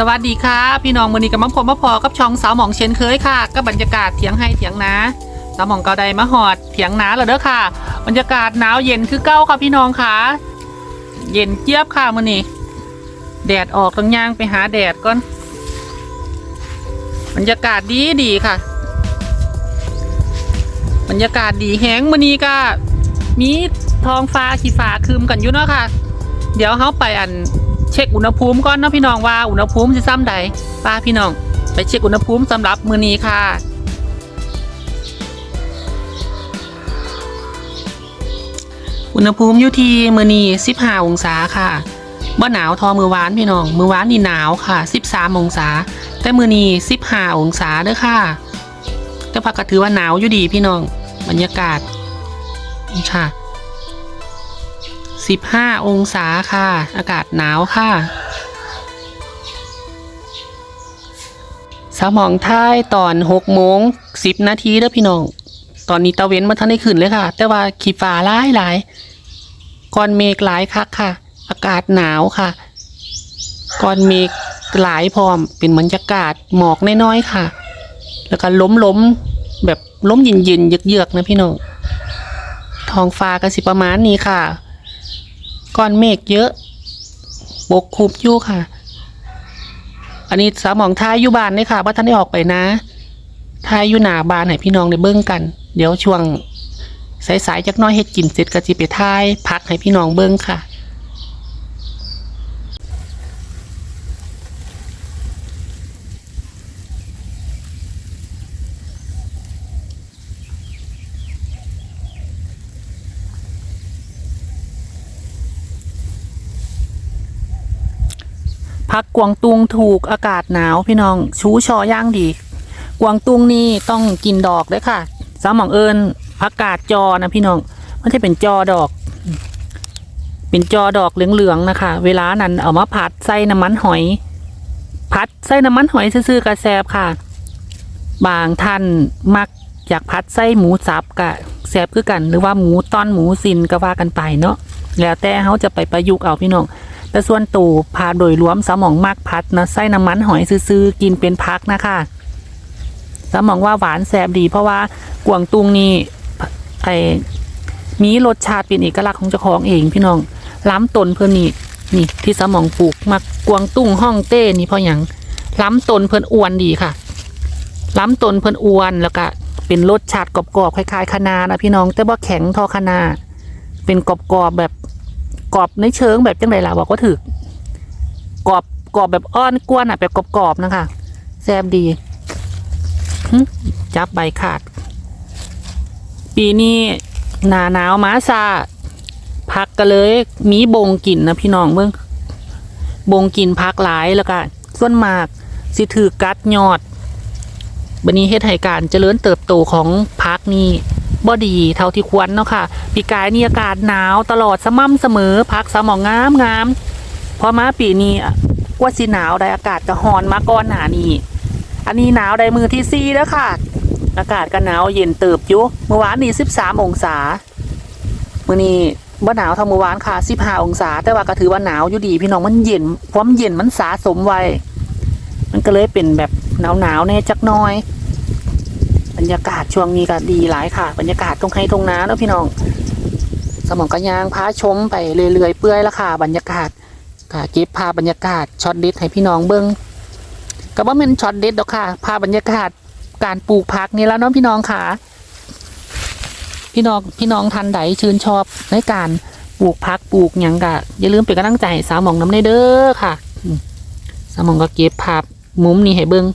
สวัสดีค่ะ พี่น้องวันนี้กับมังพมมาพอกับช่องสาวหมองเชนเคยค่ะก็บรรยากาศเถียงให้เถียงนาสาวหมองก็ได้มาหอดเถียงนาแล้วเด้อค่ะ บรรยากาศหนาวเย็นคือเก้าค่ะพี่น้องค่ะ เย็นเจี๊ยบค่ะมือนี้แดดออกต้องย่างไปหาแดดก่อน บรรยากาศดีดีค่ะ บรรยากาศดีแห้งมือนี้ก็มีทองฟ้าขีฟ้าครึมกันอยู่เนาะค่ะ เดี๋ยวเขาไปอัน เช็คอุณหภูมิก่อนเนาะพี่น้องว่าอุณหภูมิสิซ้ำใดป้าพี่น้อง ไปเช็คอุณหภูมิสำหรับมื้อนี้ค่ะอุณหภูมิอยู่ที่มือนี้15 องศาค่ะบ่หนาวทอมือวานพี่น้อง มือวานนี่หนาวค่ะ 13 องศา แต่มือนี้15 องศาเด้อค่ะ แต่พักก็ถือว่าหนาวอยู่ดีพี่น้อง บรรยากาศค่ะ 15 องศาค่ะ อากาศหนาวค่ะ สมองท้ายตอน6โมง10 นาทีเด้อพี่น้อง ตอนนี้ตะเว้นมาทันได้ขึ้นเลยค่ะ แต่ว่าขีฟ้าหลายหลายก้อนเมฆหลายคักค่ะ อากาศหนาวค่ะก้อนเมฆหลายพร้อม เป็นบรรยากาศหมอกน้อยๆค่ะ แล้วก็ล้มล้มๆแบบล้มเย็นๆเยือกๆนะพี่น้องท้องฟ้าก็สิประมาณนี้ค่ะ ก้อนเมฆเยอะบกคลุมอยู่ค่ะ อันนี้สาวหมองท้ายอยู่บ้านเลยค่ะว่าท่านได้ออกไปนะท้ายอยู่หนาบานให้พี่น้องได้เบิ้งกัน เดี๋ยวช่วงสายๆจักน้อยเฮ็ดกินเสร็จก็จิไปท้ายพักให้พี่น้องเบิ้งค่ะ พักกวางตุงถูกอากาศหนาวพี่น้อง ชูชอย่างดี กวางตุงนี่ต้องกินดอกด้วยค่ะสามหมองเอิญผักกาดจอนะพี่น้องมันจะเป็นจอดอก เป็นจอดอกเหลืองๆนะคะ เวลานั้นเอามาผัดใส่น้ำมันหอย ผัดใส่น้ำมันหอยซื่อๆกระแซบค่ะ บางท่านมักอยากผัดใส่หมูสับกะแซบคือกัน หรือว่าหมูต้อนหมูสินก็ว่ากันไปเนาะแล้วแต่เขาจะไปประยุกต์เอาพี่น้อง แต่ส่วนตู่พาโดยรวมสมองมากพัดนะไส้น้ำมันหอยซื้อๆกินเป็นพักนะคะ สมองว่าหวานแสบดีเพราะว่ากวางตุงนี่ไอมีรสชาติเป็นเอกลักษณ์ของเจ้าของเองพี่น้องล้ำตนเพื่อนนี่นี่ที่สมองปลูกมากวางตุ้งห้องเต้นี่เพราะอย่างล้ำตนเพื่อนอ้วนดีค่ะ ล้ำตนเพื่อนอ้วนแล้วก็เป็นรสชาติกรอบๆคล้ายๆคะนานะพี่น้องแต่ว่าแข็งทอคะนาเป็นกรอบๆแบบ กรอบในเชิงแบบจังไรล่ะบอกว่าถือกรอบกรอบแบบอ้อนกวนอะ แบบกรอบๆนะคะแซ่บดีจับใบขาด ปีนี้หนาหนาวมาซาพักกันเลย มีบงกินนะพี่น้องเบิ่งบงกินพักหลายแล้วก็ส่วนมาก สิถือกัดยอด บันนี้เฮ็ดให้การเจริญเติบโตของพักนี่ บ่ดีเท่าที่ควรเนาะค่ะปีกายนี่อากาศหนาวตลอดสม่ำเสมอพักสมองงามงามพอมาปีนี้กว่าสิหนาวได้อากาศก็ร้อนมาก่อนหนานี้อันนี้หนาวได้มือที่สี่แล้วค่ะ อากาศก็หนาวเย็นเติบอยู่เมื่อวานนี่สิบสามองศามื่อนี้บ่หนาวเท่าเมื่อวานค่ะสิบห้าองศา แต่ว่าก็ถือว่าหนาวอยู่ดี พี่น้องมันเย็นความเย็นมันสะสมไว้ มันก็เลยเป็นแบบหนาวหนาวแน่จักน้อย บรรยากาศช่วงนี้ก็ดีหลายค่ะ บรรยากาศตรงไฮตรงน้าเนาะพี่น้อง สมองกระยางพาชมไปเรื่อยๆเปื่อยล้วค่ะบรรยากาศค่ะเก็บภาพบรรยากาศช็อตเด็ดให้พี่น้องเบิ้งก็ว่าเป็นช็อตเด็ดดอกค่ะภาพบรรยากาศการปลูกผักนี่แล้วเนาะพี่น้องค่ะ พี่น้องพี่น้องทันใดชื่นชอบในการปลูกผักปลูกหยังกะอย่าลืมเป็นกำลังใจสาวหมองน้ำในเด้อค่ะสาวหมองก็เก็บภาพมุมนี้ให้เบิ้ง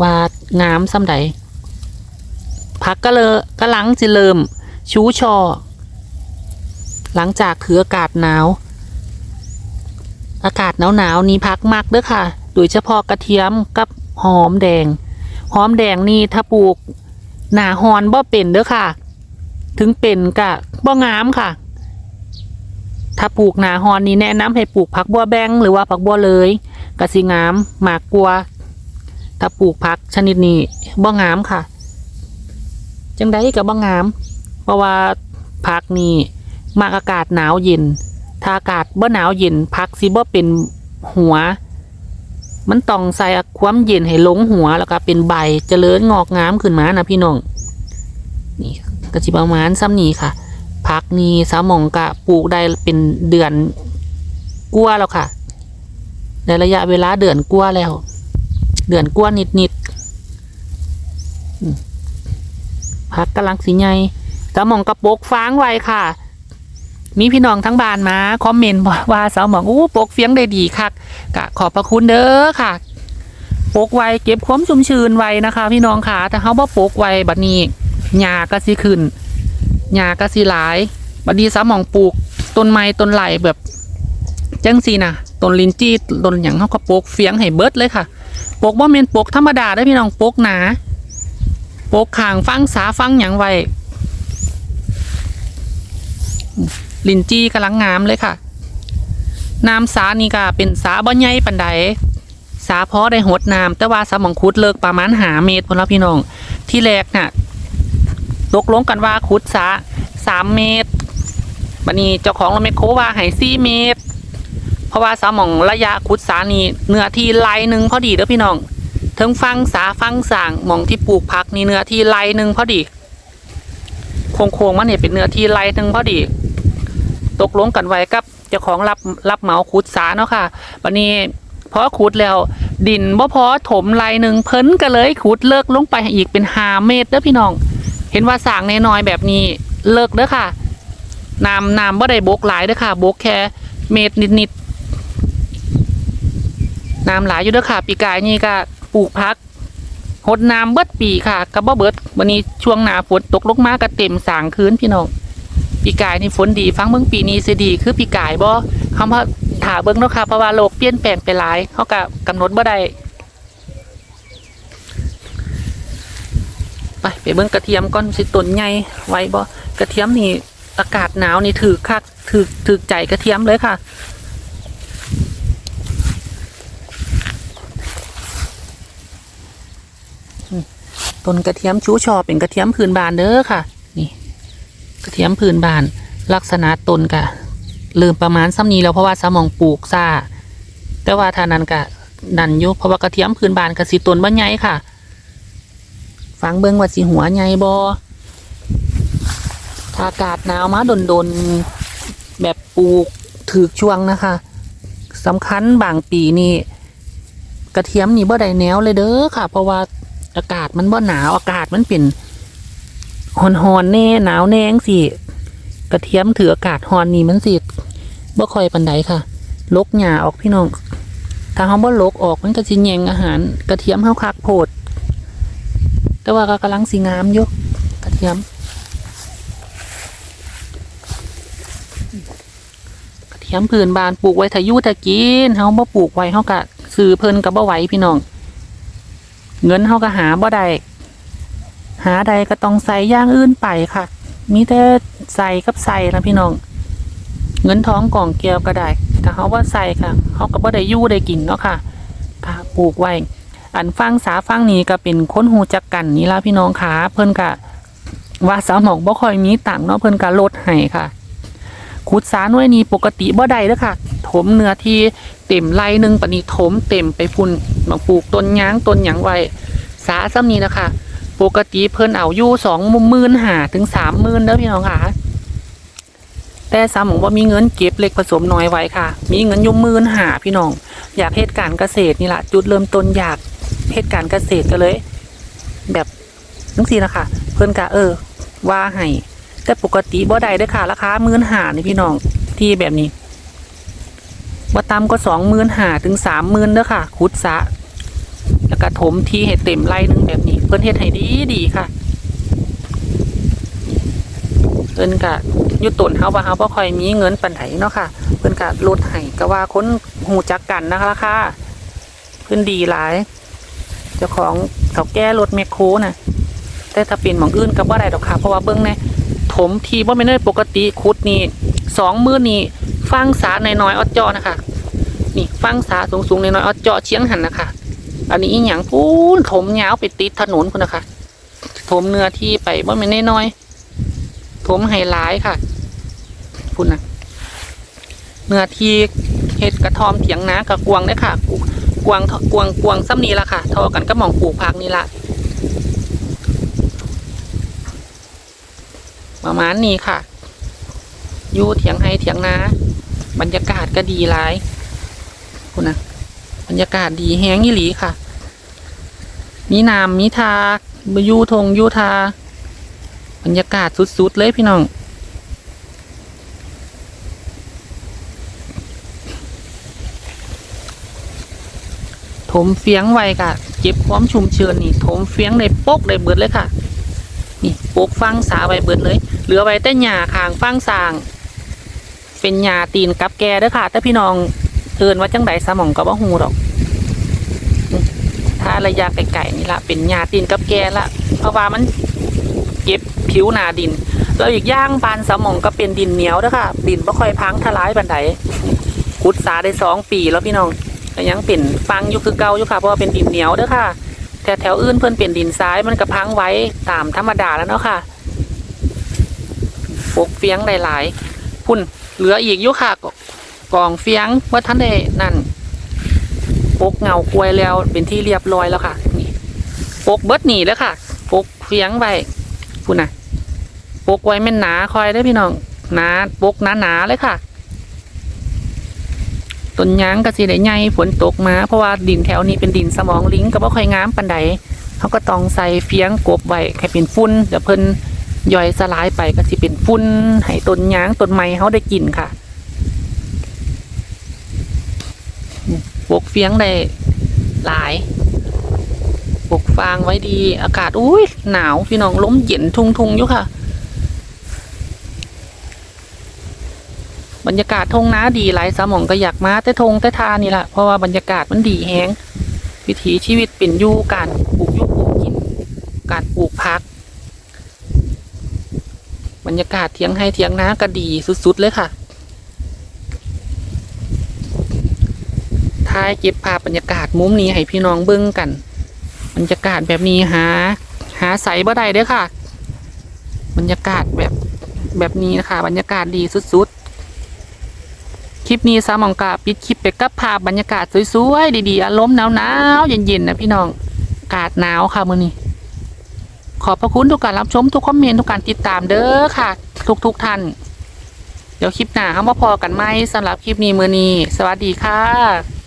ว่างามซ้ำใด พักก็เลยก็หลังจะเริ่มชูชอ หลังจากถืออากาศหนาว อากาศหนาวหนาวๆนี้พักมากเด้อค่ะ โดยเฉพาะกระเทียมกับหอมแดง หอมแดงนี่ถ้าปลูกหนาฮอนบ่เป็นเด้อค่ะ ถึงเป็นกะบ่งามค่ะ ถ้าปลูกหนาฮอนนี่แนะนำให้ปลูกผักบัวแบงหรือว่าผักบัวเลยกะสิงามหมากกัวถ้าปลูกผักชนิดนี้บ่งามค่ะ จังได้กับบ้างงาม เพราะว่าพักนี่มากอากาศหนาวเย็น ถ้าอากาศบ่หนาวเย็นพักสิบ่เป็นหัว มันต้องใส่ความเย็นให้ลงหัวแล้วก็เป็นใบเจริญงอกงามขึ้นมานะพี่น้องนี่ก็จิประมาณซ้ำนี้ค่ะพักนี้สามองกะปลูกได้เป็นเดือนกลัวแล้วค่ะในระยะเวลาเดือนกลัวแล้ว เดือนกลัวนิดนิดๆอืม พักกำลังสีใหญ่สามองกระปกฟางไว้ค่ะ มีพี่น้องทั้งบ้านมาคอมเมนต์ว่าสาวหมองอู้ปกเฟียงได้ดีคักกะขอบพระคุณเด้อค่ะปกไว้เก็บความชุ่มชื้นไว้นะคะ พี่น้องค่ะแต่เขาบ่ปกไว้บัดนี้หญ้าก็สิขึ้นหญ้าก็สิหลายบัดนี้สาวหมองปลูกต้นไม้ต้นไหลแบบจังสีนะต้นลินจี้ต้นหยังเขาก็ปกเฟียงให้เบิดเลยค่ะปกบ่แม่นปกธรรมดาได้พี่น้องปกหนา ปกขางฟังสาฟังหยังไว้ลินจี้กำลังงามเลยค่ะ น้ำสานี่ก็เป็นสาบ่ใหญ่ปันใดสาพอได้หดน้ำแต่ว่าสามองคุดเลิกประมาณหาเมตรพนละพี่น้อง ที่แรกน่ะตกลงกันว่าคุดสาสามเมตรบันนี้เจ้าของเราไม่โคว่าให้สี่เมตร เพราะว่าสามองระยะคุดสานี่เนื้อที่ไร่หนึ่งพอดีเด้อพี่น้อง เทิงฟังสาฟังสางมองที่ปลูกผักนี่เนื้อที่ไรหนึ่งพอดี โค้งๆมันเนี่ยเป็นเนื้อที่ไรหนึ่งพอดี ตกลงกันไว้กับเจ้าของรับรับเหมาขุดสาเนาะค่ะวันนี้พอขุดแล้ว ดินบ่พอถมลายหนึ่งเพิ่นก็เลยขุดเลิกลงไปอีกเป็นหาเมตรเด้อพี่น้อง เห็นว่าสางน้อยแบบนี้เลิกเด้อค่ะน้ำน้ำบ่ได้บกหลายเด้อค่ะบกแค่เมตรนิดๆน้ำหลายอยู่เด้อค่ะ ปีกายนี่ก็ ปลูกพักหดน้ำเบิดปีค่ะก็บ่เบิดวันนี้ช่วงหน้าฝนตกลงมาก็เต็มสางคืนพี่น้องปีกายนี่ฝนดีฟังเบิ่งปีนี้สิดี คือปีกายบ่คำว่าถาเบิ่งเนาะค่ะเพราะว่าโลกเปลี่ยนแปลงไปหลายเขาก็กำหนดบ่ได้ไปไปเบิ่งกระเทียมก่อนสิต้นใหญ่ไว้บ่กระเทียมนี่อากาศหนาวนี่ถือคักถือถือใจกระเทียมเลยค่ะ ต้นกระเทียมชูชอเป็นกระเทียมพื้นบานเด้อค่ะ นี่กระเทียมพื้นบาน ลักษณะต้นกะเริ่มประมาณซ้ำนี้แล้วเพราะว่าสมองปลูกซ่า แต่ว่าทานันกะดันยุเพราะว่ากระเทียมพื้นบานกะสิต้นบ่ใหญ่ค่ะ ฟังเบิ่งว่าสิหัวใหญ่บ่ถ้าอากาศหนาวมาดนๆแบบปลูกถือช่วงนะคะสำคัญบางปีนี่กระเทียมนี่บ่ได้แนวเลยเด้อค่ะ เพราะว่า อากาศมันบ่หนาวอากาศมันเป็นฮอนฮอนๆแน่หนาวแนงสิกระเทียมถืออากาศฮอนนี่มันสิบ่ค่อยปันใดค่ะ ลกหญ้าออกพี่น้อง ถ้าเฮาบ่ลกออกมันก็สิแยงอาหาร กระเทียมเฮาคักโพด แต่ว่าก็กำลังสิงามอยู่กระเทียม กระเทียมพื้นบานปลูกไว้ถ้ายู่ถ้ากินเฮาบ่ปลูกไว้เฮาก็ซื้อเพิ่นก็บ่ไหวพี่น้อง เงินเฮาก็หาบ่ได้หาใดก็ต้องใส่อย่างอื่นไปค่ะ มีแต่ใส่กับใส่นะพี่น้อง เงินท้องกล่องเกลียวก็ได้ถ้าเขาว่าใส่ค่ะเขาก็บ่ได้อยู่ได้กินเนาะค่ะค่ะปลูกไว้ อันฟังสาฟังนี้ก็เป็นคนหูจักกันนี่ละพี่น้องค่ะเพิ่นก็ว่าสาวหมอกบ่ค่อยมีตังเนาะเพิ่นก็ลดให้ค่ะขุดสาหน่วยนี้ปกติบ่ได้เด้อค่ะ ถมเนื้อที่เต็มไรหนึงปานนี้ถมเต็มไปพุ่นมาปลูกต้นยางต้นหยังไว้สาซ้ำนี้นะคะ ปกติเพิ่นเอาอยู่สองหมื่นหาถึงสามหมื่นเด้อพี่น้องค่ะแต่สามบอกว่ามีเงินเก็บเล็กผสมน้อยไว้ค่ะ มีเงินยู่หมื่นหาพี่น้อง อยากเหตุการเกษตรนี่แหละจุดเริ่มต้นอยากเหตุการเกษตรก็เลย แบบทั้งสี่นะคะเพิ่นกะเออ ว่าให้แต่ปกติบ่ได้ด้อค่ะราคาหมื่นหานี่พี่น้องที่แบบนี้ ว่าต่ำก็สองหมื่นหาถึงสามหมื่นเด้อค่ะขุดสะ แล้วก็ถมที่ให้เต็มไร่หนึงแบบนี้ เพิ่นเฮ็ดให้ดีดีค่ะ เพิ่นก็อยู่ต้นเฮาว่าเฮาบ่ค่อยมีเงินปานใดเนาะค่ะ เพิ่นก็ลดให้ก็ว่าคนหูจักกันนะคะค่ะเพิ่นดีหลายเจ้าของเฒ่าแก่รถแมคโครน่ะแต่ถ้าเป็นหม่องอื่นก็บ่ได้ดอกค่ะเพราะว่าเบิ่งแน่ถมทีบ่แม่นได้ปกติขุดนี่สองมื้อนี่ ฟังสาน้อยๆออดจาะนะคะ นี่ฟังสาสูงๆน้อยๆออดจาะเชียงหันนะคะ อันนี้อีหยังพูนถมยาวไปติดถนนพุ่นะคะถมเนื้อที่ไปบ่แม่นน้อยๆถมให้หลายค่ะพุ่นะเนื้อที่เฮ็ดกระทอมเถียงนากระกวางเด้ค่ะกวางกวางกวางซ้ำนี้ละค่ะทอกันก็มองปลูกพักนี่ละประมาณนี้ค่ะ อยู่เถียงให้เถียงนาบรรยากาศก็ดีหลายคุณนะบรรยากาศดีแห้งยี่หลีค่ะ มีน้ำมีทาบอยูทงยูทา บรรยากาศสุดๆเลยพี่น้องถมเฟียงไว้ค่ะ เก็บความชุ่มเชื้นนี่ถมเฟียงได้ปกได้เบิดเลยค่ะ นี่ปกฟังสาไว้เบิดเลย เหลือไว้แต่หญ้าคางฟังสาง เป็นหญ้าตีนกับแกเด้อค่ะ แต่พี่น้องเอินว่าจังไดสมองก็บ่ฮู้ดอก ถ้าระยะไกลๆนี่ละเป็นหญ้าตีนกับแกละเพราะว่ามันเก็บผิวหนาดิน แล้วอีกย่างบานสมองก็เป็นดินเหนียวเด้อค่ะ ดินบ่ค่อยพังทลายบันไดขุดสาได้สองปีแล้วพี่น้องยังเป็นฟังอยู่คือเก่าอยู่ค่ะเพราะว่าเป็นดินเหนียวเด้อค่ะแต่แถวอื่นเพิ่อนเป็นดินทรายมันก็พังไว้ตามธรรมดาแล้วเนาะค่ะปกเฟียงหลายๆพุ่น เหลืออีกอยู่ค่ะกองเฟียงว่าท่านได้นั่นปกเงากลวยแล้วเป็นที่เรียบร้อยแล้วค่ะ นี่ปกเบิดหนีแล้วค่ะปกเฟียงไว้พุ่นน่ะปกไว้แม่นหนาคอยได้พี่น้องหนาปกหนาๆเลยค่ะต้นยางก็สิได้ใหญ่ฝนตกมา เพราะว่าดินแถวนี้เป็นดินสมองลิงก็บ่ค่อยงามปานใดเขาก็ต้องใส่เฟียงกบไว้ให้เป็นฝุ่นเดี๋ยวเพิ่น ย่อยสลายไปก็สิเป็นฝุ่นให้ต้นยางต้นไม้เขาได้กินค่ะปลูกเฟียงได้หลายปลูกฟางไว้ดีอากาศอุ้ยหนาวพี่น้องล้มเย็นทุงๆอยู่ค่ะ บรรยากาศทงน้าดีหลายสมองก็อยากมาแต่ทงแต่ทานี่แหละเพราะว่าบรรยากาศมันดีแฮงวิถีชีวิตเป็นยู่การปลูกยุปลูกกิน การปลูกพัก บรรยากาศเทียงให้เทียงนาก็ดีสุดๆเลยค่ะท้ายเก็บภาพบรรยากาศมุมนี้ให้พี่น้องเบิ้งกัน บรรยากาศแบบนี้หา หาใสบ่ได้เด้อค่ะ บรรยากาศแบบแบบนี้นะคะบรรยากาศดีสุดๆ คลิปนี้สามองกาปิดคลิปไปกับภาพบรรยากาศสวยๆ ดีๆ อารมณ์หนาวๆเย็นๆนะพี่น้องอากาศหนาวค่ะมื้อนี้ อบพระคุณทุกการรับชมทุกคอมเมนต์ทุกการติดตามเด้อค่ะ ทุกทุกท่าน เดี๋ยวคลิปหน้าเขามาพอกันไหมสำหรับคลิปนี้มือนี้ สวัสดีค่ะ